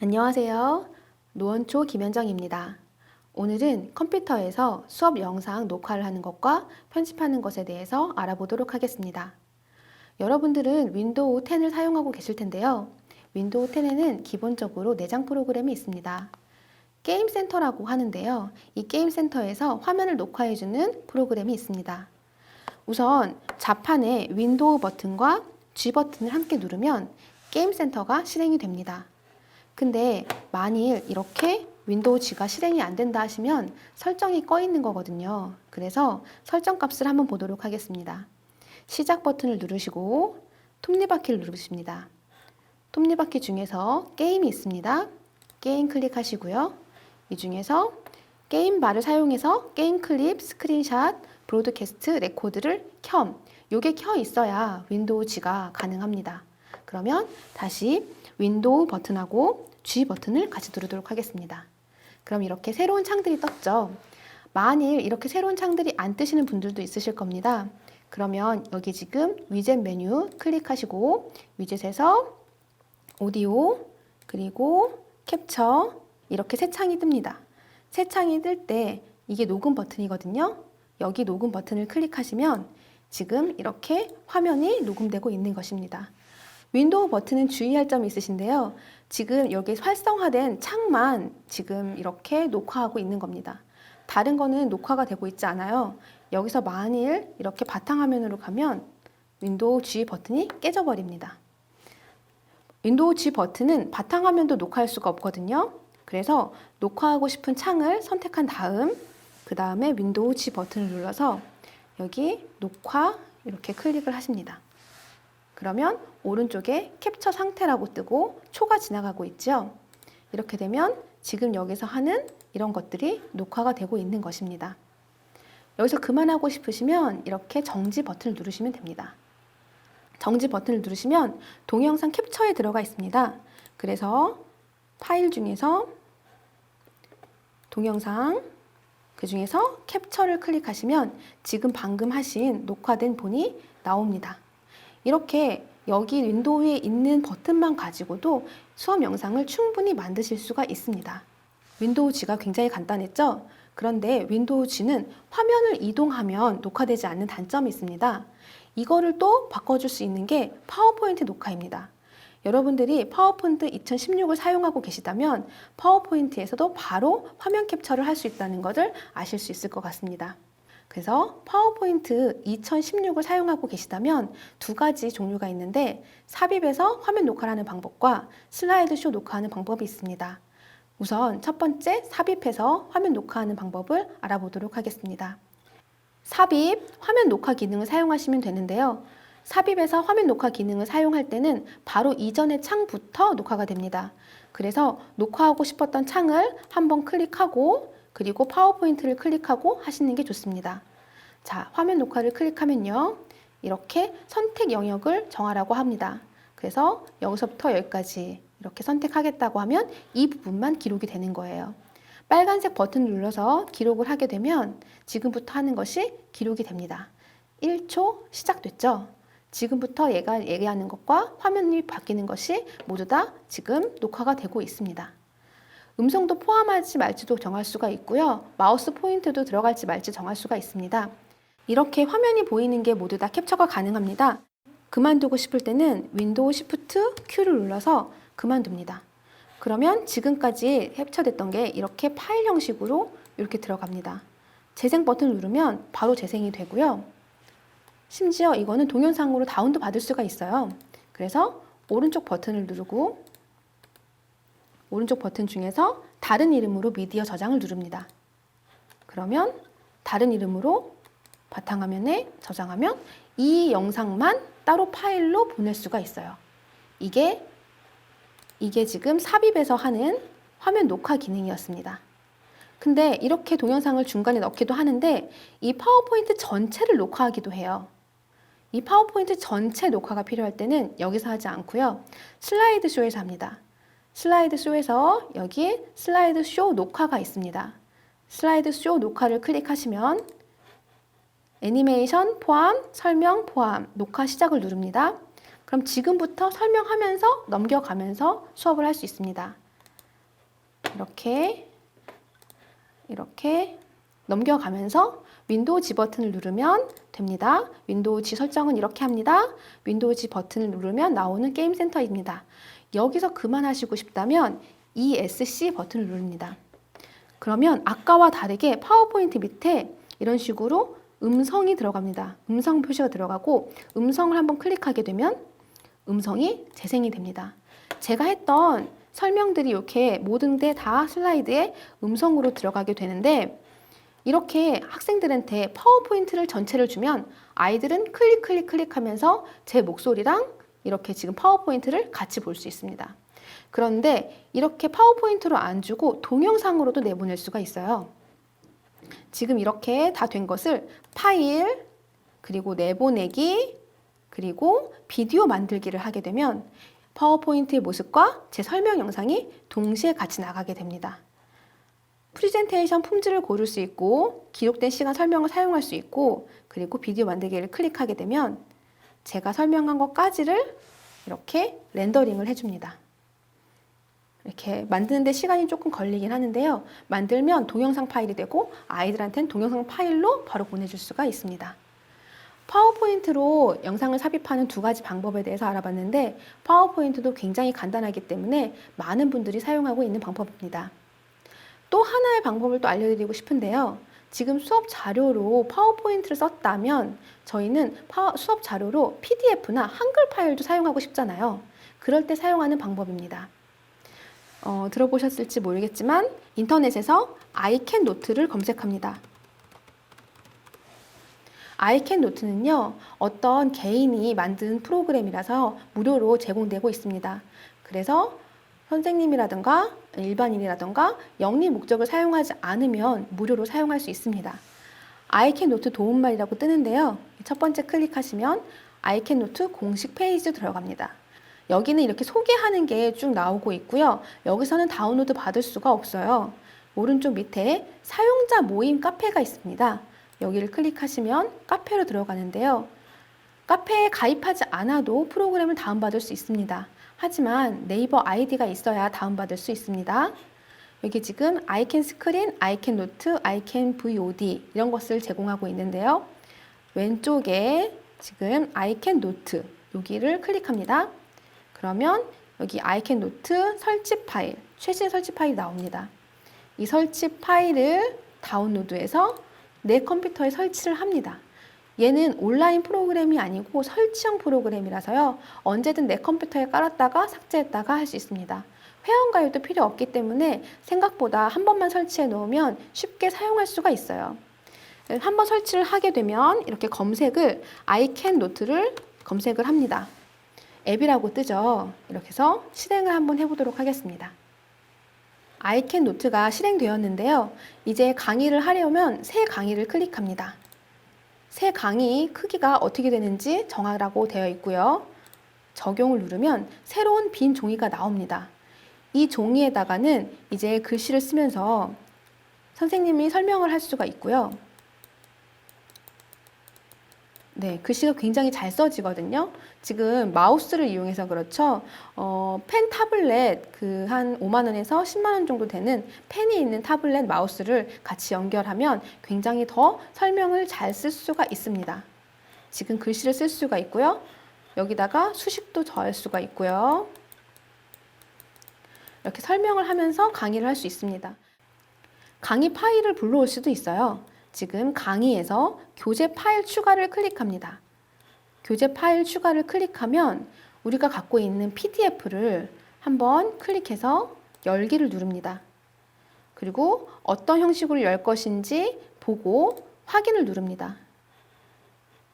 안녕하세요. 노원초 김현정입니다. 오늘은 컴퓨터에서 수업 영상 녹화를 하는 것과 편집하는 것에 대해서 알아보도록 하겠습니다. 여러분들은 윈도우 10을 사용하고 계실 텐데요. 윈도우 10에는 기본적으로 내장 프로그램이 있습니다. 게임 센터라고 하는데요. 이 게임 센터에서 화면을 녹화해주는 프로그램이 있습니다. 우선 좌판에 윈도우 버튼과 G 버튼을 함께 누르면 게임 센터가 실행이 됩니다. 근데 만일 이렇게 윈도우 G가 실행이 안 된다 하시면 설정이 꺼 있는 거거든요. 그래서 설정 값을 한번 보도록 하겠습니다. 시작 버튼을 누르시고 톱니바퀴를 누르십니다. 톱니바퀴 중에서 게임이 있습니다. 게임 클릭하시고요. 이 중에서 게임 바를 사용해서 게임 클립, 스크린샷, 브로드캐스트, 레코드를 켬. 요게 켜 있어야 윈도우 G가 가능합니다. 그러면 다시 윈도우 버튼하고 G 버튼을 같이 누르도록 하겠습니다. 그럼 이렇게 새로운 창들이 떴죠. 만일 이렇게 새로운 창들이 안 뜨시는 분들도 있으실 겁니다. 그러면 여기 지금 위젯 메뉴 클릭하시고 위젯에서 오디오 그리고 캡처 이렇게 새 창이 뜹니다. 새 창이 뜰 때 이게 녹음 버튼이거든요. 여기 녹음 버튼을 클릭하시면 지금 이렇게 화면이 녹음되고 있는 것입니다. 윈도우 버튼은 주의할 점이 있으신데요. 지금 여기 활성화된 창만 지금 이렇게 녹화하고 있는 겁니다. 다른 거는 녹화가 되고 있지 않아요. 여기서 만일 이렇게 바탕화면으로 가면 윈도우 G 버튼이 깨져버립니다. 윈도우 G 버튼은 바탕화면도 녹화할 수가 없거든요. 그래서 녹화하고 싶은 창을 선택한 다음 그 다음에 윈도우 G 버튼을 눌러서 여기 녹화 이렇게 클릭을 하십니다. 그러면 오른쪽에 캡처 상태라고 뜨고 초가 지나가고 있죠. 이렇게 되면 지금 여기서 하는 이런 것들이 녹화가 되고 있는 것입니다. 여기서 그만하고 싶으시면 이렇게 정지 버튼을 누르시면 됩니다. 정지 버튼을 누르시면 동영상 캡처에 들어가 있습니다. 그래서 파일 중에서 동영상 그 중에서 캡처를 클릭하시면 지금 방금 하신 녹화된 본이 나옵니다. 이렇게 여기 윈도우에 있는 버튼만 가지고도 수업 영상을 충분히 만드실 수가 있습니다. 윈도우 G가 굉장히 간단했죠? 그런데 윈도우 G는 화면을 이동하면 녹화되지 않는 단점이 있습니다. 이거를 또 바꿔줄 수 있는 게 파워포인트 녹화입니다. 여러분들이 파워포인트 2016을 사용하고 계시다면 파워포인트에서도 바로 화면 캡처를 할 수 있다는 것을 아실 수 있을 것 같습니다. 그래서 파워포인트 2016을 사용하고 계시다면 두 가지 종류가 있는데 삽입해서 화면 녹화를 하는 방법과 슬라이드쇼 녹화하는 방법이 있습니다. 우선 첫 번째 삽입해서 화면 녹화하는 방법을 알아보도록 하겠습니다. 삽입 화면 녹화 기능을 사용하시면 되는데요. 삽입해서 화면 녹화 기능을 사용할 때는 바로 이전의 창부터 녹화가 됩니다. 그래서 녹화하고 싶었던 창을 한번 클릭하고 그리고 파워포인트를 클릭하고 하시는 게 좋습니다. 자, 화면 녹화를 클릭하면요. 이렇게 선택 영역을 정하라고 합니다. 그래서 여기서부터 여기까지 이렇게 선택하겠다고 하면 이 부분만 기록이 되는 거예요. 빨간색 버튼을 눌러서 기록을 하게 되면 지금부터 하는 것이 기록이 됩니다. 1초 시작됐죠? 지금부터 얘가 얘기하는 것과 화면이 바뀌는 것이 모두 다 지금 녹화가 되고 있습니다. 음성도 포함할지 말지도 정할 수가 있고요. 마우스 포인트도 들어갈지 말지 정할 수가 있습니다. 이렇게 화면이 보이는 게 모두 다 캡처가 가능합니다. 그만두고 싶을 때는 윈도우 시프트 Q를 눌러서 그만둡니다. 그러면 지금까지 캡처됐던 게 이렇게 파일 형식으로 이렇게 들어갑니다. 재생 버튼을 누르면 바로 재생이 되고요. 심지어 이거는 동영상으로 다운도 받을 수가 있어요. 그래서 오른쪽 버튼을 누르고 오른쪽 버튼 중에서 다른 이름으로 미디어 저장을 누릅니다. 그러면 다른 이름으로 바탕화면에 저장하면 이 영상만 따로 파일로 보낼 수가 있어요. 이게 이게 지금 삽입해서 하는 화면 녹화 기능이었습니다. 근데 이렇게 동영상을 중간에 넣기도 하는데 이 파워포인트 전체를 녹화하기도 해요. 이 파워포인트 전체 녹화가 필요할 때는 여기서 하지 않고요. 슬라이드 쇼에서 합니다. 슬라이드 쇼에서 여기 슬라이드 쇼 녹화가 있습니다. 슬라이드 쇼 녹화를 클릭하시면 애니메이션 포함, 설명 포함, 녹화 시작을 누릅니다. 그럼 지금부터 설명하면서 넘겨가면서 수업을 할 수 있습니다. 이렇게 이렇게 넘겨가면서 윈도우 G 버튼을 누르면 됩니다. 윈도우 G 설정은 이렇게 합니다. 윈도우 G 버튼을 누르면 나오는 게임 센터입니다. 여기서 그만하시고 싶다면 ESC 버튼을 누릅니다. 그러면 아까와 다르게 파워포인트 밑에 이런 식으로 음성이 들어갑니다. 음성 표시가 들어가고 음성을 한번 클릭하게 되면 음성이 재생이 됩니다. 제가 했던 설명들이 이렇게 모든 데 다 슬라이드에 음성으로 들어가게 되는데 이렇게 학생들한테 파워포인트를 전체를 주면 아이들은 클릭 클릭 클릭하면서 제 목소리랑 이렇게 지금 파워포인트를 같이 볼 수 있습니다. 그런데 이렇게 파워포인트로 안 주고 동영상으로도 내보낼 수가 있어요. 지금 이렇게 다 된 것을 파일, 그리고 내보내기, 그리고 비디오 만들기를 하게 되면 파워포인트의 모습과 제 설명 영상이 동시에 같이 나가게 됩니다. 프리젠테이션 품질을 고를 수 있고 기록된 시간 설명을 사용할 수 있고 그리고 비디오 만들기를 클릭하게 되면 제가 설명한 것까지를 이렇게 렌더링을 해줍니다. 이렇게 만드는데 시간이 조금 걸리긴 하는데요. 만들면 동영상 파일이 되고 아이들한테는 동영상 파일로 바로 보내줄 수가 있습니다. 파워포인트로 영상을 삽입하는 두 가지 방법에 대해서 알아봤는데 파워포인트도 굉장히 간단하기 때문에 많은 분들이 사용하고 있는 방법입니다. 또 하나의 방법을 또 알려드리고 싶은데요. 지금 수업 자료로 파워포인트를 썼다면 저희는 파워, 수업 자료로 PDF나 한글 파일도 사용하고 싶잖아요. 그럴 때 사용하는 방법입니다. 어, 들어보셨을지 모르겠지만 인터넷에서 아이캔 노트를 검색합니다. 아이캔 노트는요, 어떤 개인이 만든 프로그램이라서 무료로 제공되고 있습니다. 그래서 선생님이라든가 일반인이라든가 영리 목적을 사용하지 않으면 무료로 사용할 수 있습니다. 아이캔 노트 도움말이라고 뜨는데요. 첫 번째 클릭하시면 아이캔 노트 공식 페이지 들어갑니다. 여기는 이렇게 소개하는 게 쭉 나오고 있고요. 여기서는 다운로드 받을 수가 없어요. 오른쪽 밑에 사용자 모임 카페가 있습니다. 여기를 클릭하시면 카페로 들어가는데요. 카페에 가입하지 않아도 프로그램을 다운받을 수 있습니다. 하지만 네이버 아이디가 있어야 다운받을 수 있습니다. 여기 지금 아이캔 스크린, 아이캔 노트, 아이캔 VOD 이런 것을 제공하고 있는데요. 왼쪽에 지금 아이캔 노트 여기를 클릭합니다. 그러면 여기 아이캔 노트 설치 파일, 최신 설치 파일이 나옵니다. 이 설치 파일을 다운로드해서 내 컴퓨터에 설치를 합니다. 얘는 온라인 프로그램이 아니고 설치형 프로그램이라서요. 언제든 내 컴퓨터에 깔았다가 삭제했다가 할 수 있습니다. 회원가입도 필요 없기 때문에 생각보다 한 번만 설치해 놓으면 쉽게 사용할 수가 있어요. 한 번 설치를 하게 되면 이렇게 검색을 아이캔 노트를 검색을 합니다. 앱이라고 뜨죠. 이렇게 해서 실행을 한번 해보도록 하겠습니다. 아이캔 노트가 실행되었는데요. 이제 강의를 하려면 새 강의를 클릭합니다. 새 강의 크기가 어떻게 되는지 정하라고 되어 있고요. 적용을 누르면 새로운 빈 종이가 나옵니다. 이 종이에다가는 이제 글씨를 쓰면서 선생님이 설명을 할 수가 있고요. 네, 글씨가 굉장히 잘 써지거든요. 지금 마우스를 이용해서 그렇죠. 어, 펜 타블렛 그 한 5만 원에서 10만 원 정도 되는 펜이 있는 타블렛 마우스를 같이 연결하면 굉장히 더 설명을 잘 쓸 수가 있습니다. 지금 글씨를 쓸 수가 있고요. 여기다가 수식도 더할 수가 있고요. 이렇게 설명을 하면서 강의를 할 수 있습니다. 강의 파일을 불러올 수도 있어요. 지금 강의에서 교재 파일 추가를 클릭합니다. 교재 파일 추가를 클릭하면 우리가 갖고 있는 PDF를 한번 클릭해서 열기를 누릅니다. 그리고 어떤 형식으로 열 것인지 보고 확인을 누릅니다.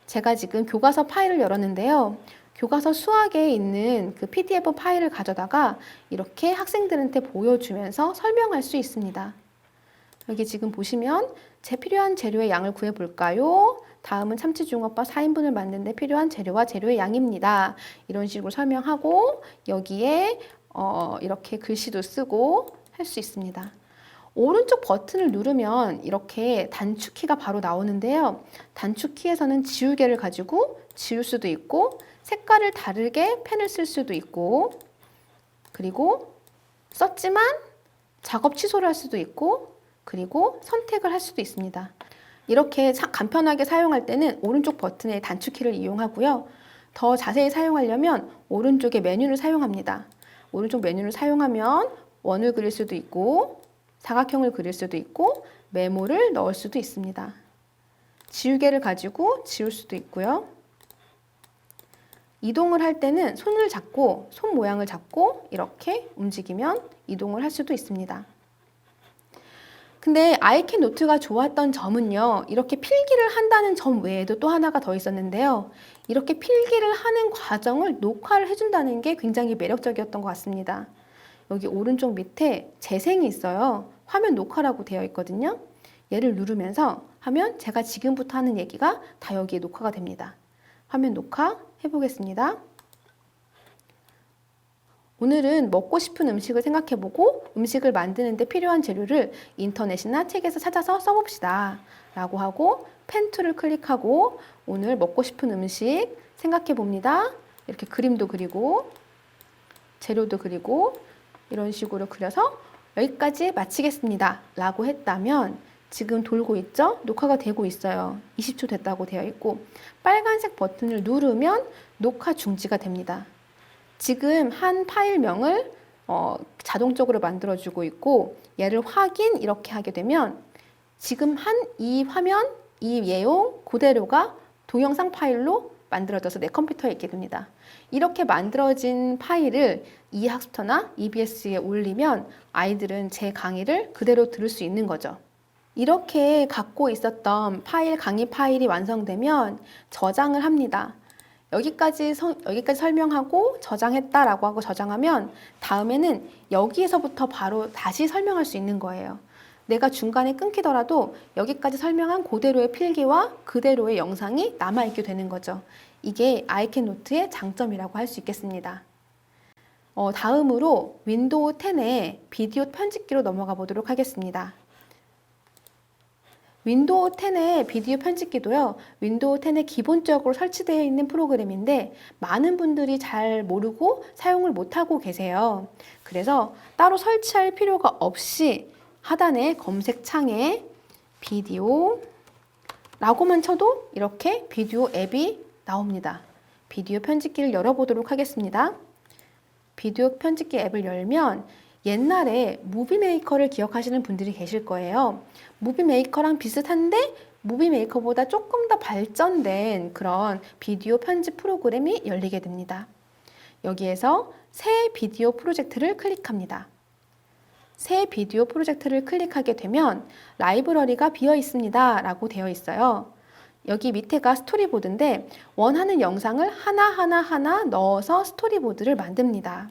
제가 지금 교과서 파일을 열었는데요. 교과서 수학에 있는 그 PDF 파일을 가져다가 이렇게 학생들한테 보여주면서 설명할 수 있습니다. 여기 지금 보시면 제 필요한 재료의 양을 구해 볼까요? 다음은 참치중어밥 4인분을 만드는데 필요한 재료와 재료의 양입니다. 이런 식으로 설명하고 여기에 어, 이렇게 글씨도 쓰고 할 수 있습니다. 오른쪽 버튼을 누르면 이렇게 단축키가 바로 나오는데요. 단축키에서는 지우개를 가지고 지울 수도 있고 색깔을 다르게 펜을 쓸 수도 있고 그리고 썼지만 작업 취소를 할 수도 있고 그리고 선택을 할 수도 있습니다. 이렇게 사- 간편하게 사용할 때는 오른쪽 버튼의 단축키를 이용하고요. 더 자세히 사용하려면 오른쪽의 메뉴를 사용합니다. 오른쪽 메뉴를 사용하면 원을 그릴 수도 있고 사각형을 그릴 수도 있고 메모를 넣을 수도 있습니다. 지우개를 가지고 지울 수도 있고요. 이동을 할 때는 손을 잡고 손 모양을 잡고 이렇게 움직이면 이동을 할 수도 있습니다. 근데 아이캔 노트가 좋았던 점은요, 이렇게 필기를 한다는 점 외에도 또 하나가 더 있었는데요. 이렇게 필기를 하는 과정을 녹화를 해준다는 게 굉장히 매력적이었던 것 같습니다. 여기 오른쪽 밑에 재생이 있어요. 화면 녹화라고 되어 있거든요. 얘를 누르면서 하면 제가 지금부터 하는 얘기가 다 여기에 녹화가 됩니다. 화면 녹화 해보겠습니다. 오늘은 먹고 싶은 음식을 생각해보고 음식을 만드는데 필요한 재료를 인터넷이나 책에서 찾아서 써봅시다. 라고 하고 펜 툴을 클릭하고 오늘 먹고 싶은 음식 생각해봅니다. 이렇게 그림도 그리고 재료도 그리고 이런 식으로 그려서 여기까지 마치겠습니다. 라고 했다면 지금 돌고 있죠? 녹화가 되고 있어요. 20초 됐다고 되어 있고 빨간색 버튼을 누르면 녹화 중지가 됩니다. 지금 한 파일명을 어, 자동적으로 만들어주고 있고 얘를 확인 이렇게 하게 되면 지금 한 이 화면, 이 내용 그대로가 동영상 파일로 만들어져서 내 컴퓨터에 있게 됩니다. 이렇게 만들어진 파일을 이 학습터나 EBS에 올리면 아이들은 제 강의를 그대로 들을 수 있는 거죠. 이렇게 갖고 있었던 파일, 강의 파일이 완성되면 저장을 합니다. 여기까지, 서, 여기까지 설명하고 저장했다라고 하고 저장하면 다음에는 여기에서부터 바로 다시 설명할 수 있는 거예요. 내가 중간에 끊기더라도 여기까지 설명한 그대로의 필기와 그대로의 영상이 남아있게 되는 거죠. 이게 아이캔 노트의 장점이라고 할 수 있겠습니다. 어, 다음으로 윈도우 10의 비디오 편집기로 넘어가 보도록 하겠습니다. 윈도우 10의 비디오 편집기도요, 윈도우 10에 기본적으로 설치되어 있는 프로그램인데, 많은 분들이 잘 모르고 사용을 못하고 계세요. 그래서 따로 설치할 필요가 없이 하단의 검색창에 비디오 라고만 쳐도 이렇게 비디오 앱이 나옵니다. 비디오 편집기를 열어보도록 하겠습니다. 비디오 편집기 앱을 열면 옛날에 무비메이커를 기억하시는 분들이 계실 거예요. 무비메이커랑 비슷한데 무비메이커보다 조금 더 발전된 그런 비디오 편집 프로그램이 열리게 됩니다. 여기에서 새 비디오 프로젝트를 클릭합니다. 새 비디오 프로젝트를 클릭하게 되면 라이브러리가 비어 있습니다. 라고 되어 있어요. 여기 밑에가 스토리보드인데 원하는 영상을 하나하나 하나 넣어서 스토리보드를 만듭니다.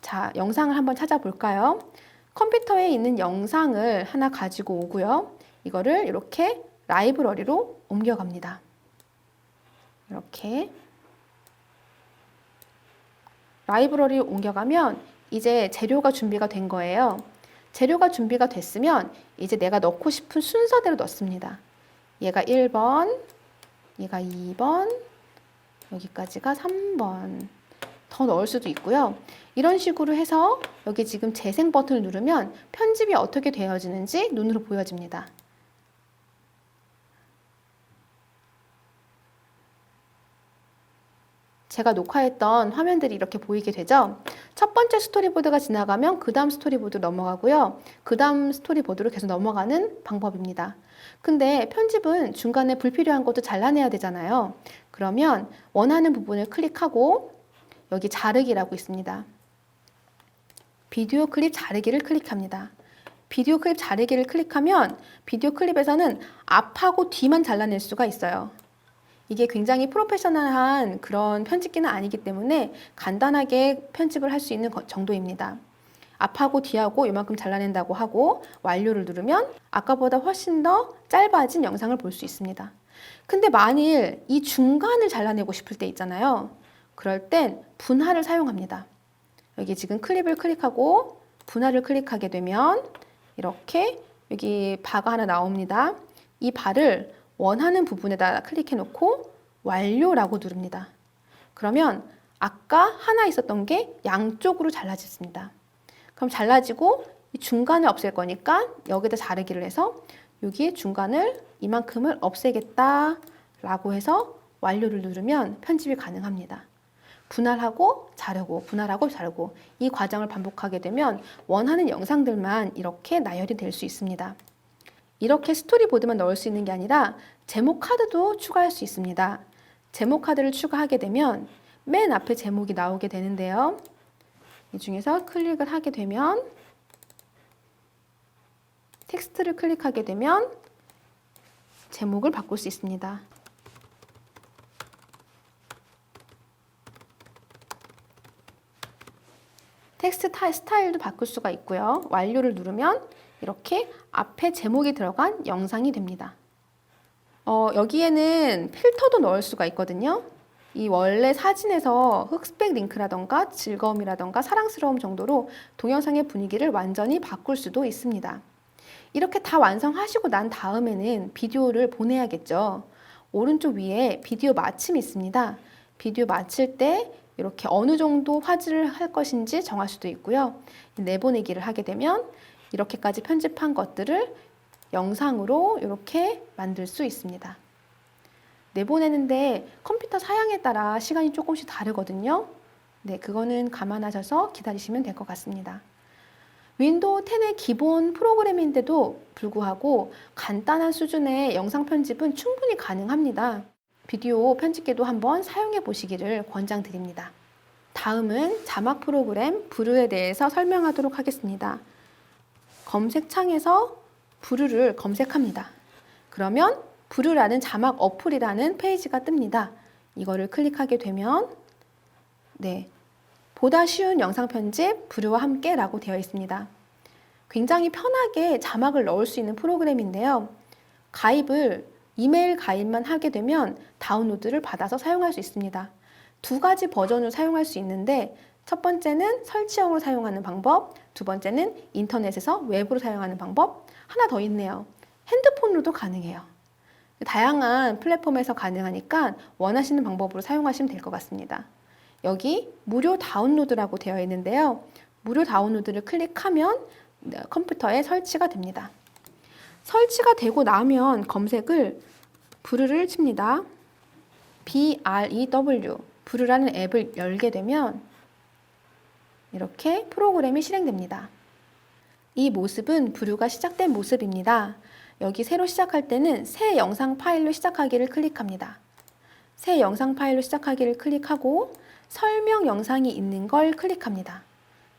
자, 영상을 한번 찾아볼까요? 컴퓨터에 있는 영상을 하나 가지고 오고요. 이거를 이렇게 라이브러리로 옮겨갑니다. 이렇게 라이브러리 옮겨가면 이제 재료가 준비가 된 거예요. 재료가 준비가 됐으면 이제 내가 넣고 싶은 순서대로 넣습니다. 얘가 1번, 얘가 2번, 여기까지가 3번. 더 넣을 수도 있고요. 이런 식으로 해서 여기 지금 재생 버튼을 누르면 편집이 어떻게 되어지는지 눈으로 보여집니다. 제가 녹화했던 화면들이 이렇게 보이게 되죠. 첫 번째 스토리보드가 지나가면 그 다음 스토리보드 넘어가고요. 그 다음 스토리보드로 계속 넘어가는 방법입니다. 근데 편집은 중간에 불필요한 것도 잘라내야 되잖아요. 그러면 원하는 부분을 클릭하고 여기 자르기라고 있습니다. 비디오 클립 자르기를 클릭합니다. 비디오 클립 자르기를 클릭하면 비디오 클립에서는 앞하고 뒤만 잘라낼 수가 있어요. 이게 굉장히 프로페셔널한 그런 편집기는 아니기 때문에 간단하게 편집을 할 수 있는 정도입니다. 앞하고 뒤하고 이만큼 잘라낸다고 하고 완료를 누르면 아까보다 훨씬 더 짧아진 영상을 볼 수 있습니다. 근데 만일 이 중간을 잘라내고 싶을 때 있잖아요. 그럴 땐 분할을 사용합니다. 여기 지금 클립을 클릭하고 분할을 클릭하게 되면 이렇게 여기 바가 하나 나옵니다. 이 바를 원하는 부분에다 클릭해 놓고 완료라고 누릅니다. 그러면 아까 하나 있었던 게 양쪽으로 잘라졌습니다. 그럼 잘라지고 이 중간을 없앨 거니까 여기다 자르기를 해서 여기 중간을 이만큼을 없애겠다 라고 해서 완료를 누르면 편집이 가능합니다. 분할하고 자르고 분할하고 자르고 이 과정을 반복하게 되면 원하는 영상들만 이렇게 나열이 될 수 있습니다. 이렇게 스토리보드만 넣을 수 있는 게 아니라 제목 카드도 추가할 수 있습니다. 제목 카드를 추가하게 되면 맨 앞에 제목이 나오게 되는데요. 이 중에서 클릭을 하게 되면 텍스트를 클릭하게 되면 제목을 바꿀 수 있습니다. 텍스트 타- 스타일도 바꿀 수가 있고요. 완료를 누르면 이렇게 앞에 제목이 들어간 영상이 됩니다. 어, 여기에는 필터도 넣을 수가 있거든요. 이 원래 사진에서 흑백 링크라던가 즐거움이라던가 사랑스러움 정도로 동영상의 분위기를 완전히 바꿀 수도 있습니다. 이렇게 다 완성하시고 난 다음에는 비디오를 보내야겠죠. 오른쪽 위에 비디오 마침이 있습니다. 비디오 마칠 때 이렇게 어느 정도 화질을 할 것인지 정할 수도 있고요. 내보내기를 하게 되면 이렇게까지 편집한 것들을 영상으로 이렇게 만들 수 있습니다. 내보내는데 컴퓨터 사양에 따라 시간이 조금씩 다르거든요. 네, 그거는 감안하셔서 기다리시면 될 것 같습니다. 윈도우 10의 기본 프로그램인데도 불구하고 간단한 수준의 영상 편집은 충분히 가능합니다. 비디오 편집기도 한번 사용해 보시기를 권장드립니다. 다음은 자막 프로그램 부르에 대해서 설명하도록 하겠습니다. 검색창에서 부르를 검색합니다. 그러면 부르라는 자막 어플이라는 페이지가 뜹니다. 이거를 클릭하게 되면 네, 보다 쉬운 영상 편집 부르와 함께라고 되어 있습니다. 굉장히 편하게 자막을 넣을 수 있는 프로그램인데요. 가입을 이메일 가입만 하게 되면 다운로드를 받아서 사용할 수 있습니다. 두 가지 버전으로 사용할 수 있는데 첫 번째는 설치형으로 사용하는 방법, 두 번째는 인터넷에서 외부로 사용하는 방법, 하나 더 있네요. 핸드폰으로도 가능해요. 다양한 플랫폼에서 가능하니까 원하시는 방법으로 사용하시면 될 것 같습니다. 여기 무료 다운로드라고 되어 있는데요. 무료 다운로드를 클릭하면 네, 컴퓨터에 설치가 됩니다. 설치가 되고 나면 검색을 브르를 칩니다. B-R-E-W 브르라는 앱을 열게 되면 이렇게 프로그램이 실행됩니다. 이 모습은 브루가 시작된 모습입니다. 여기 새로 시작할 때는 새 영상 파일로 시작하기를 클릭합니다. 새 영상 파일로 시작하기를 클릭하고 설명 영상이 있는 걸 클릭합니다.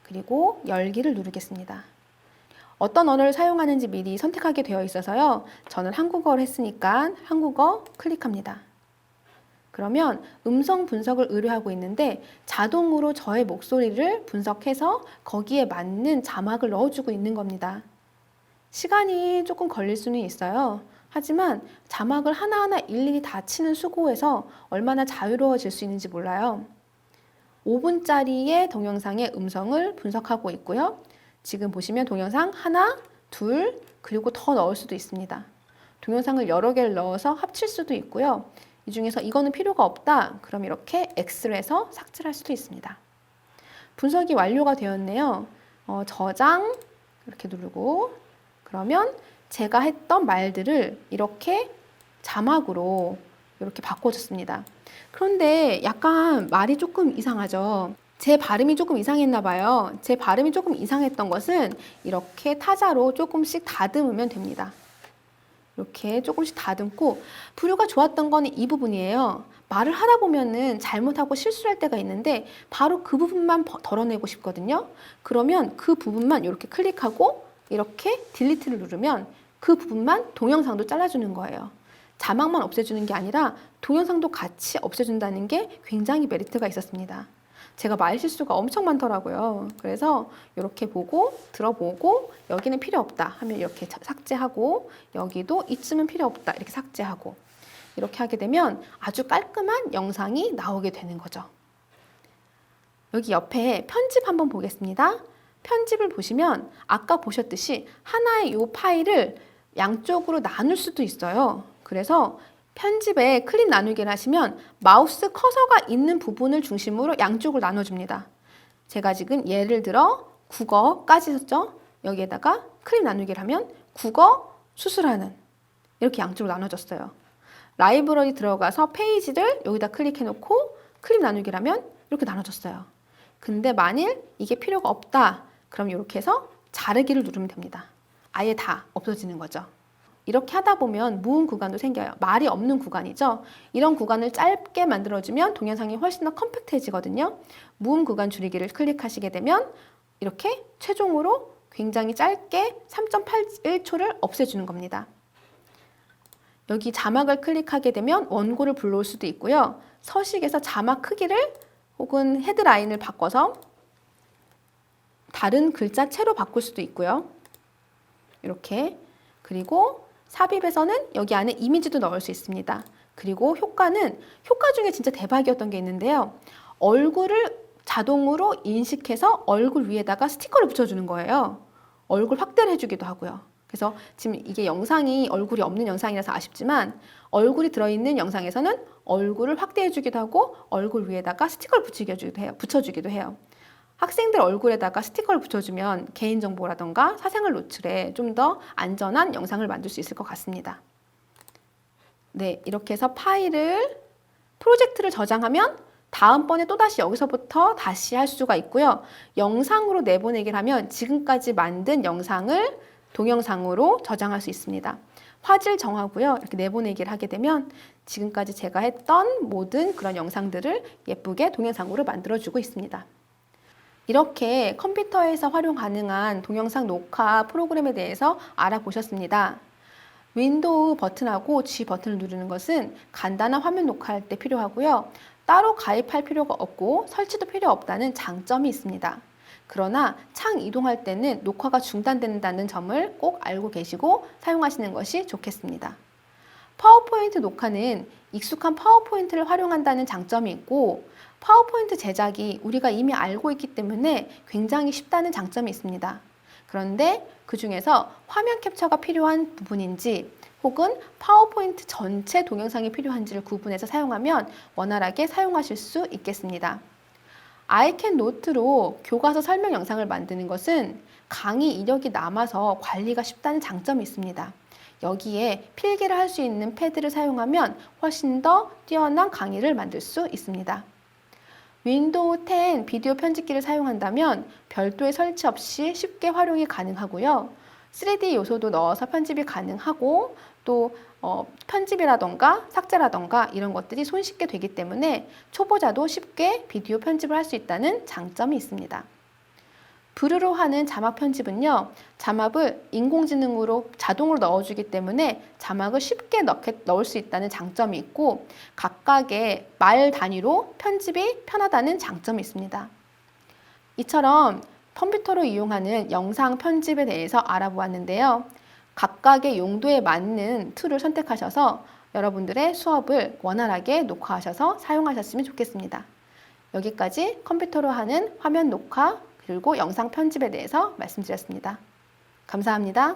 그리고 열기를 누르겠습니다. 어떤 언어를 사용하는지 미리 선택하게 되어 있어서요. 저는 한국어를 했으니까 한국어 클릭합니다. 그러면 음성 분석을 의뢰하고 있는데 자동으로 저의 목소리를 분석해서 거기에 맞는 자막을 넣어주고 있는 겁니다. 시간이 조금 걸릴 수는 있어요. 하지만 자막을 하나하나 일일이 다 치는 수고에서 얼마나 자유로워질 수 있는지 몰라요. 5분짜리의 동영상의 음성을 분석하고 있고요. 지금 보시면 동영상 하나, 둘, 그리고 더 넣을 수도 있습니다. 동영상을 여러 개를 넣어서 합칠 수도 있고요. 이 중에서 이거는 필요가 없다. 그럼 이렇게 X로 해서 삭제할 수도 있습니다. 분석이 완료가 되었네요. 어, 저장 이렇게 누르고 그러면 제가 했던 말들을 이렇게 자막으로 이렇게 바꿔줬습니다. 그런데 약간 말이 조금 이상하죠. 제 발음이 조금 이상했나 봐요. 제 발음이 조금 이상했던 것은 이렇게 타자로 조금씩 다듬으면 됩니다. 이렇게 조금씩 다듬고 부류가 좋았던 거는 이 부분이에요. 말을 하다 보면은 잘못하고 실수할 때가 있는데 바로 그 부분만 버- 덜어내고 싶거든요. 그러면 그 부분만 이렇게 클릭하고 이렇게 딜리트를 누르면 그 부분만 동영상도 잘라주는 거예요. 자막만 없애주는 게 아니라 동영상도 같이 없애준다는 게 굉장히 메리트가 있었습니다. 제가 말 실수가 엄청 많더라고요. 그래서 이렇게 보고 들어보고 여기는 필요 없다 하면 이렇게 자- 삭제하고 여기도 이쯤은 필요 없다 이렇게 삭제하고 이렇게 하게 되면 아주 깔끔한 영상이 나오게 되는 거죠. 여기 옆에 편집 한번 보겠습니다. 편집을 보시면 아까 보셨듯이 하나의 이 파일을 양쪽으로 나눌 수도 있어요. 그래서 편집에 클릭 나누기를 하시면 마우스 커서가 있는 부분을 중심으로 양쪽으로 나눠줍니다. 제가 지금 예를 들어 국어까지 썼죠? 여기에다가 클릭 나누기를 하면 국어 수술하는 이렇게 양쪽으로 나눠졌어요. 라이브러리 들어가서 페이지를 여기다 클릭해 놓고 클릭 나누기를 하면 이렇게 나눠졌어요. 근데 만일 이게 필요가 없다. 그럼 이렇게 해서 자르기를 누르면 됩니다. 아예 다 없어지는 거죠. 이렇게 하다 보면 무음 구간도 생겨요. 말이 없는 구간이죠. 이런 구간을 짧게 만들어주면 동영상이 훨씬 더 컴팩트해지거든요. 무음 구간 줄이기를 클릭하시게 되면 이렇게 최종으로 굉장히 짧게 3.81초를 없애주는 겁니다. 여기 자막을 클릭하게 되면 원고를 불러올 수도 있고요. 서식에서 자막 크기를 혹은 헤드라인을 바꿔서 다른 글자체로 바꿀 수도 있고요. 이렇게 그리고 삽입에서는 여기 안에 이미지도 넣을 수 있습니다. 그리고 효과는 효과 중에 진짜 대박이었던 게 있는데요. 얼굴을 자동으로 인식해서 얼굴 위에다가 스티커를 붙여주는 거예요. 얼굴 확대를 해주기도 하고요. 그래서 지금 이게 영상이 얼굴이 없는 영상이라서 아쉽지만 얼굴이 들어있는 영상에서는 얼굴을 확대해주기도 하고 얼굴 위에다가 스티커를 붙이기도 해요. 붙여주기도 해요. 학생들 얼굴에다가 스티커를 붙여주면 개인정보라던가 사생활 노출에 좀 더 안전한 영상을 만들 수 있을 것 같습니다. 네, 이렇게 해서 파일을 프로젝트를 저장하면 다음번에 또다시 여기서부터 다시 할 수가 있고요. 영상으로 내보내기를 하면 지금까지 만든 영상을 동영상으로 저장할 수 있습니다. 화질 정하고요. 이렇게 내보내기를 하게 되면 지금까지 제가 했던 모든 그런 영상들을 예쁘게 동영상으로 만들어주고 있습니다. 이렇게 컴퓨터에서 활용 가능한 동영상 녹화 프로그램에 대해서 알아보셨습니다. 윈도우 버튼하고 G 버튼을 누르는 것은 간단한 화면 녹화할 때 필요하고요. 따로 가입할 필요가 없고 설치도 필요 없다는 장점이 있습니다. 그러나 창 이동할 때는 녹화가 중단된다는 점을 꼭 알고 계시고 사용하시는 것이 좋겠습니다. 파워포인트 녹화는 익숙한 파워포인트를 활용한다는 장점이 있고 파워포인트 제작이 우리가 이미 알고 있기 때문에 굉장히 쉽다는 장점이 있습니다. 그런데 그 중에서 화면 캡처가 필요한 부분인지 혹은 파워포인트 전체 동영상이 필요한지를 구분해서 사용하면 원활하게 사용하실 수 있겠습니다. 아이캔 노트로 교과서 설명 영상을 만드는 것은 강의 이력이 남아서 관리가 쉽다는 장점이 있습니다. 여기에 필기를 할 수 있는 패드를 사용하면 훨씬 더 뛰어난 강의를 만들 수 있습니다. 윈도우 10 비디오 편집기를 사용한다면 별도의 설치 없이 쉽게 활용이 가능하고요. 3D 요소도 넣어서 편집이 가능하고 또 어, 편집이라던가 삭제라던가 이런 것들이 손쉽게 되기 때문에 초보자도 쉽게 비디오 편집을 할 수 있다는 장점이 있습니다. 브루로 하는 자막 편집은요, 자막을 인공지능으로 자동으로 넣어주기 때문에 자막을 쉽게 넣게, 넣을 수 있다는 장점이 있고, 각각의 말 단위로 편집이 편하다는 장점이 있습니다. 이처럼 컴퓨터로 이용하는 영상 편집에 대해서 알아보았는데요. 각각의 용도에 맞는 툴을 선택하셔서 여러분들의 수업을 원활하게 녹화하셔서 사용하셨으면 좋겠습니다. 여기까지 컴퓨터로 하는 화면 녹화 그리고 영상 편집에 대해서 말씀드렸습니다. 감사합니다.